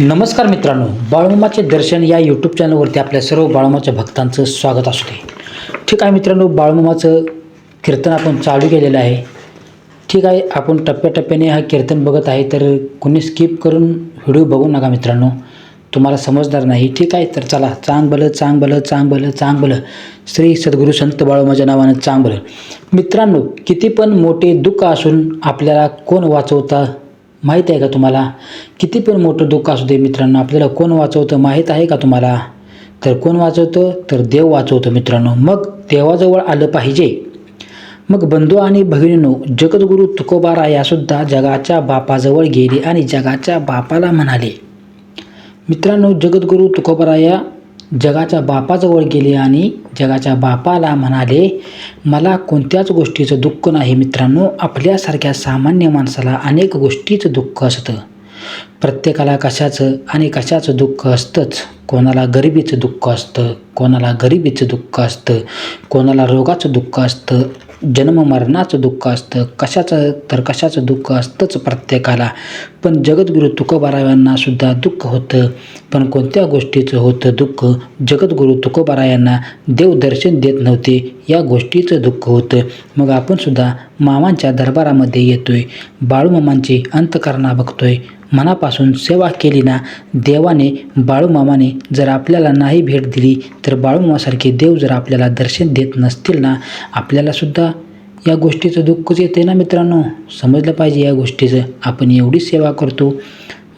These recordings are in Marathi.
नमस्कार मित्रांनो बाळूमाचे दर्शन या यूट्यूब चॅनलवरती आपल्या सर्व बाळूमाच्या भक्तांचं स्वागत असू दे ठीक आहे मित्रांनो बाळूमाचं कीर्तन आपण चालू केलेलं आहे. ठीक आहे आपण टप्प्याटप्प्याने हा कीर्तन बघत आहे तर कोणी स्किप करून व्हिडिओ बघू नका मित्रांनो. तुम्हाला समजणार नाही. ठीक आहे तर चला चांग भलं चांग भलं चांग भलं चांग भलं श्री सद्गुरू संत बाळूमाच्या नावानं चांग भलं मित्रांनो किती पण मोठे दुःख असून आपल्याला कोण वाचवता माहीत आहे का तुम्हाला? किती पण मोठं दुःख असू दे मित्रांनो आपल्याला कोण वाचवतं माहीत आहे का तुम्हाला? तर कोण वाचवतं? तर देव वाचवतो मित्रांनो. मग देवाजवळ आलं पाहिजे. मग बंधू आणि भगिनींनो जगद्गुरू तुकोबारायासुद्धा जगाच्या बापाजवळ गेले आणि जगाच्या बापाला म्हणाले मित्रांनो जगद्गुरू तुकोबाराया जगाच्या बापाजवळ गेले आणि जगाच्या बापाला म्हणाले मला कोणत्याच गोष्टीचं दुःख नाही मित्रांनो. आपल्यासारख्या सामान्य माणसाला अनेक गोष्टीचं दुःख असतं. प्रत्येकाला कशाचं आणि कशाचं दुःख असतंच? कोणाला गरिबीचं दुःख असतं? कोणाला गरिबीचं दुःख असतं? कोणाला रोगाचं दुःख असतं? जन्ममरणाचं दुःख असतं? कशाचं तर कशाचं दुःख असतंच प्रत्येकाला. पण जगद्गुरू तुकोबारायांना सुद्धा दुःख होतं. पण कोणत्या गोष्टीचं होतं दुःख? जगद्गुरू तुकोबारायांना देवदर्शन देत नव्हते. या गोष्टीचं दुःख होतं. मग आपणसुद्धा मामांच्या दरबारामध्ये येतोय. बाळूमामांची अंतकरणा बघतोय. मनापासून सेवा केली ना देवाने बाळूमामाने जर आपल्याला नाही भेट दिली तर बाळूमामासारखे देव जर आपल्याला दर्शन देत नसतील ना आपल्यालासुद्धा या गोष्टीचं दुःखच येते ना मित्रांनो. समजलं पाहिजे या गोष्टीचं. आपण एवढी सेवा करतो.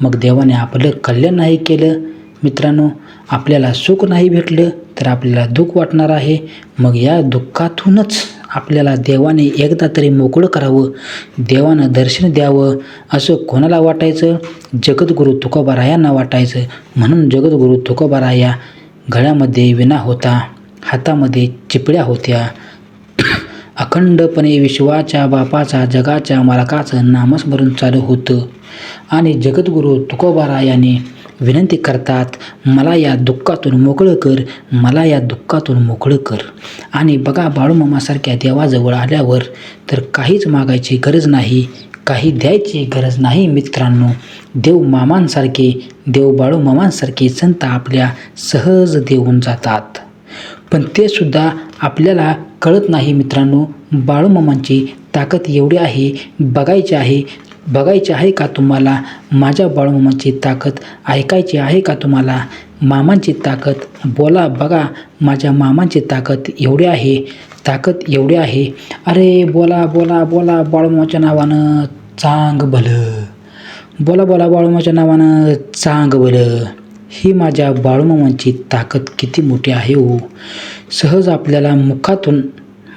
मग देवाने आपलं कल्याण नाही केलं मित्रांनो. आपल्याला सुख नाही भेटलं तर आपल्याला दुःख वाटणार आहे. मग या दुःखातूनच आपल्याला देवाने एकदा तरी मोकळं करावं देवानं दर्शन द्यावं असं कोणाला वाटायचं? जगद्गुरू तुकोबारायांना वाटायचं. म्हणून जगद्गुरू तुकोबाराया गळ्यामध्ये विना होता हातामध्ये चिपळ्या होत्या. अखंडपणे विश्वाच्या बापाचा जगाच्या मालकाचं नामस्मरण चालू होतं. आणि जगद्गुरू तुकोबारायाने विनंती करतात मला या दुःखातून मोकळं कर मला या दुःखातून मोकळं कर. आणि बघा बाळूमामासारख्या देवाजवळ आल्यावर तर काहीच मागायची गरज नाही काही द्यायची गरज नाही मित्रांनो. देव मामांसारखे देव बाळूमामांसारखे संत आपल्या सहज देऊन जातात. पण ते सुद्धा आपल्याला कळत नाही मित्रांनो बाळूमामांची ताकद एवढी आहे बघायची आहे बघायची आहे का तुम्हाला? माझ्या बाळूमामाची ताकद ऐकायची आहे का तुम्हाला? मामांची ताकद बोला बघा. माझ्या मामांची ताकद एवढी आहे. ताकद एवढी आहे. अरे बोला बोला बोला बाळूमाच्या नावानं चांग भलं. बोला बोला बाळूमाच्या नावानं चांग भलं. ही माझ्या बाळूमामांची ताकद किती मोठी आहे हो. सहज आपल्याला मुखातून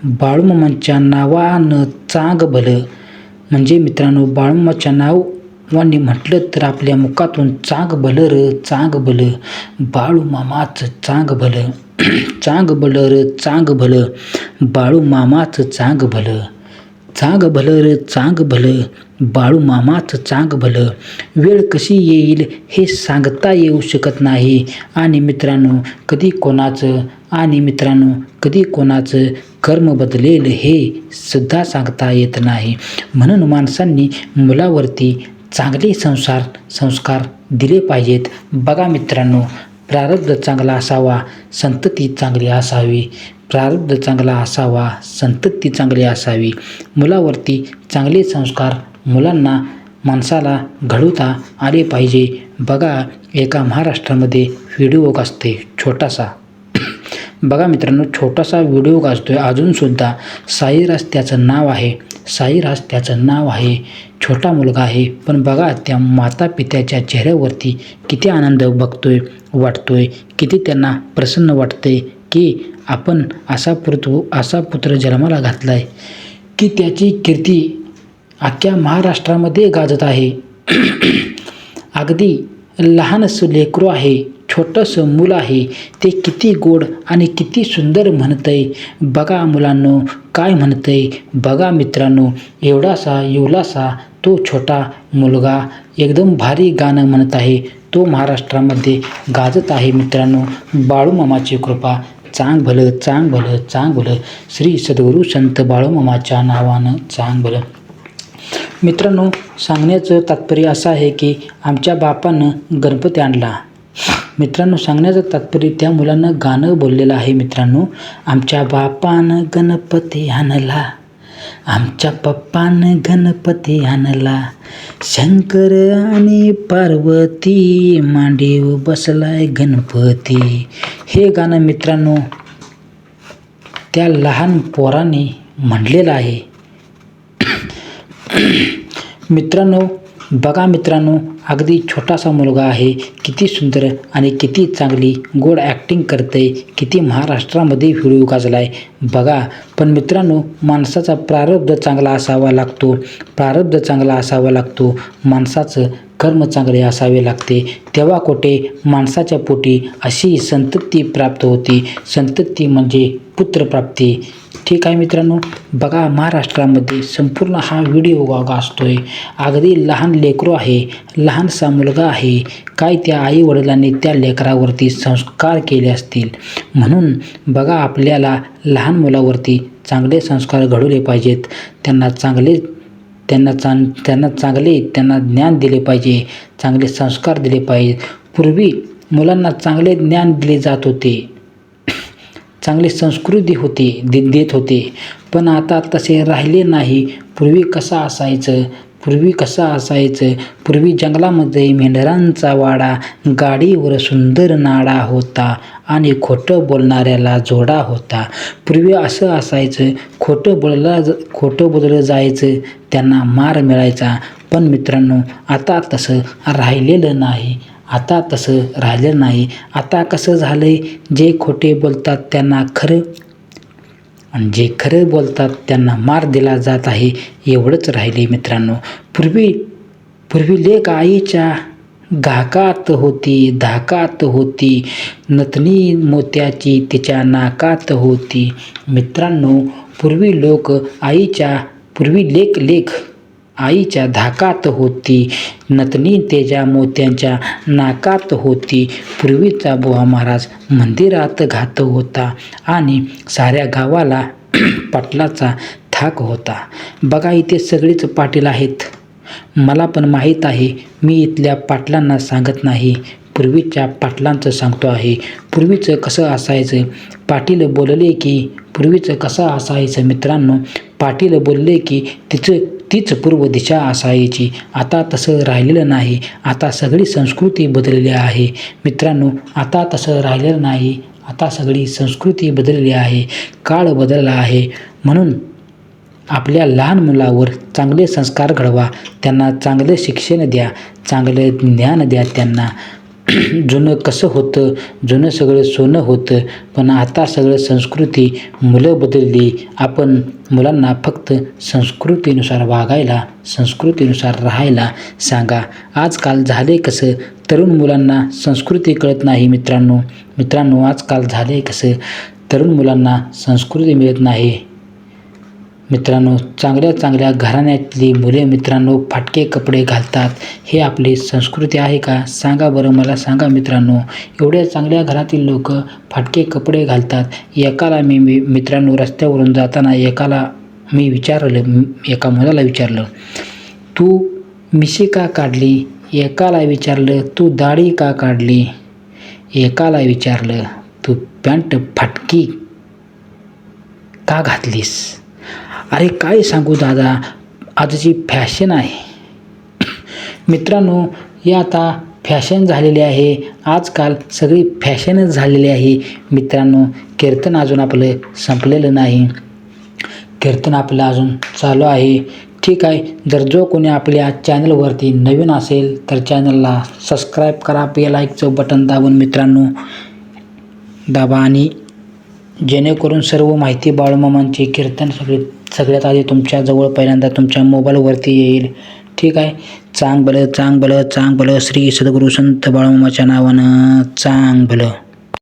बाळूमामांच्या नावानं चांग भलं म्हणजे मित्रांनो बाळूमाच्या नावाने म्हटलं तर आपल्या मुखातून चांग भलं र चांग भलं. बाळूमामाचं चांग भलं. चांग भलं र चांग भलं. बाळूमामाचं चांग भलं. चांग भलं र चांग भलं बाळू मामाचं चांग भलं. वेळ कशी येईल हे सांगता येऊ शकत नाही. आणि मित्रांनो कधी कोणाचं आणि मित्रांनो कधी कोणाचं कर्म बदलेल हे सुद्धा सांगता येत नाही. म्हणून माणसांनी मुलावरती चांगले संसार संस्कार दिले पाहिजेत. बघा मित्रांनो प्रारब्ध चांगला असावा संतती चांगली असावी. प्रारब्ध चांगला असावा संतती चांगली असावी. मुलावरती चांगले संस्कार मुलांना माणसाला घडवता आले पाहिजे. बघा एका महाराष्ट्रामध्ये व्हिडिओ असते छोटासा. बघा मित्रांनो छोटासा व्हिडिओ गाजतोय अजूनसुद्धा साई रस्त्याचं नाव आहे. साईराज त्याचं नाव आहे. छोटा मुलगा आहे. पण बघा त्या माता पित्याच्या चेहऱ्यावरती किती आनंद बघतोय वाटतोय. किती त्यांना प्रसन्न वाटते की आपण असा पुत्र असा पुत्र जन्माला घातला आहे की त्याची कीर्ती अख्ख्या महाराष्ट्रामध्ये गाजत आहे. अगदी लहानसं लेकरू आहे छोटंसं मूल आहे ते किती गोड आणि किती सुंदर म्हणतंय. बघा मुलांनो काय म्हणतंय? बघा मित्रांनो एवढासा एवढासा तो छोटा मुलगा एकदम भारी गाणं म्हणत आहे. तो महाराष्ट्रामध्ये गाजत आहे मित्रांनो. बाळूमामाची कृपा. चांग भलं चांग भलं चांग भलं. श्री सद्गुरू संत बाळूमामाच्या नावानं चांग भलं. मित्रांनो सांगण्याचं तात्पर्य असं आहे की आमच्या बापानं गणपती आणला. मित्रांनो सांगण्याचं तात्पर्य त्या मुलानं गाणं बोललेलं आहे मित्रांनो. आमच्या बापानं गणपती आणला. आमच्या पप्पानं गणपती आणला. शंकर आणि पार्वती मांडीव बसलाय गणपती. हे गाणं मित्रांनो त्या लहान पोराने म्हणलेलं आहे. मित्रांनो बघा मित्रांनो अगदी छोटासा मुलगा आहे. किती सुंदर आणि किती चांगली गोड ॲक्टिंग करते किती महाराष्ट्रामध्ये व्हिडिओ गाजला आहे बघा पण मित्रांनो माणसाचा प्रारब्ध चांगला असावा लागतो. प्रारब्ध चांगला असावा लागतो. माणसाचं कर्म चांगले असावे लागते. तेव्हा कोठे? माणसाच्या पोटी अशी संतती प्राप्त होती. संतती म्हणजे पुत्रप्राप्ती ठीक आहे मित्रांनो बघा महाराष्ट्रामध्ये संपूर्ण हा व्हिडिओ गो असतो आहे अगदी लहान लेकरू आहे लहानसा मुलगा आहे. काय त्या आई वडिलांनी त्या लेकरावरती संस्कार केले असतील? म्हणून बघा आपल्याला लहान मुलावरती चांगले संस्कार घडवले पाहिजेत. त्यांना चांगले त्यांना चांग त्यांना चांगले त्यांना ज्ञान दिले पाहिजे चांगले संस्कार दिले पाहिजे. पूर्वी मुलांना चांगले ज्ञान दिले जात होते. चांगली संस्कृती होती दे देत होते. पण आता तसे राहिले नाही. पूर्वी कसं असायचं? पूर्वी कसं असायचं? पूर्वी जंगलामध्ये मेंढरांचा वाडा गाडीवर सुंदर नाडा होता आणि खोटं बोलणाऱ्याला जोडा होता. पूर्वी असं असायचं खोटं बोलला ज खोटं बोललं जायचं त्यांना मार मिळायचा. पण मित्रांनो आता तसं राहिलेलं नाही. आता तसं राहिलं नाही. आता कसं झालं आहे जे खोटे बोलतात त्यांना खरं आणि जे खरं बोलतात त्यांना मार दिला जात आहे. एवढंच राहिले मित्रांनो. पूर्वी पूर्वी लेख आईच्या घाकात होती धाकात होती. नतनी मोत्याची तिच्या नाकात होती. मित्रांनो पूर्वी लोक आईच्या पूर्वी लेख लेख आईच्या धाकात होती. नतनी तेजा मोत्यांच्या नाकात होती. पूर्वीचा बुवा महाराज मंदिरात घात होता आणि साऱ्या गावाला पाटलाचा थाक होता. बघा इथे सगळेच पाटील आहेत. मला पण माहीत आहे मी इथल्या पाटलांना सांगत नाही. पूर्वीच्या पाटलांचं सांगतो आहे. पूर्वीचं कसं असायचं? पाटील बोलले की पूर्वीचं कसं असायचं मित्रांनो? पाटील बोलले की तिचं तीच पूर्व दिशा असायची. आता तसं राहिलेलं नाही. आता सगळी संस्कृती बदललेली आहे. मित्रांनो आता तसं राहिलेलं नाही. आता सगळी संस्कृती बदललेली आहे. काळ बदलला आहे. म्हणून आपल्या लहान मुलावर चांगले संस्कार घडवा. त्यांना चांगले शिक्षण द्या. चांगले ज्ञान द्या त्यांना. जुनं कसं होतं जुनं सगळं सोनं होतं पण आता सगळं संस्कृती मुलं बदलली. आपण मुलांना फक्त संस्कृतीनुसार वागायला संस्कृतीनुसार राहायला सांगा. आजकाल झाले कसं? तरुण मुलांना संस्कृती कळत नाही मित्रांनो. मित्रांनो आजकाल झाले कसं? तरुण मुलांना संस्कृती मिळत नाही. मित्रांनो चांगल्या चांगल्या घराण्यातली मुले मित्रांनो फाटके कपडे घालतात. हे आपली संस्कृती आहे का? सांगा बरं मला. सांगा मित्रांनो एवढ्या चांगल्या घरातील लोक फाटके कपडे घालतात. एकाला मी मी मित्रांनो रस्त्यावरून जाताना एकाला मी विचारलं एका मुलाला विचारलं तू मिशी का काढली? एकाला विचारलं तू दाढी का काढली? एकाला विचारलं तू पॅन्ट फाटकी का घातलीस? अरे काय सांगू दादा? आजची फॅशन आहे. मित्रांनो हे आता फॅशन झालेली आहे. आजकाल सगळी फॅशनच झालेली आहे. मित्रांनो कीर्तन अजून आपलं संपलेलं नाही. कीर्तन आपलं अजून चालू आहे. ठीक आहे जर जो कोणी आपल्या चॅनलवरती नवीन असेल तर चॅनलला सबस्क्राईब करा. बेल लाईकचं बटन दाबून मित्रांनो दाबा. आणि जेणेकरून सर्व माहिती बाळूमामांचे कीर्तन सगळे सगळ्यात आधी तुमच्याजवळ पहिल्यांदा तुमच्या मोबाईलवरती येईल. ठीक आहे? चांग भलं चांग भलं चांग भलं श्री सद्गुरू संत बाळूमामाच्या नावानं चांग भलं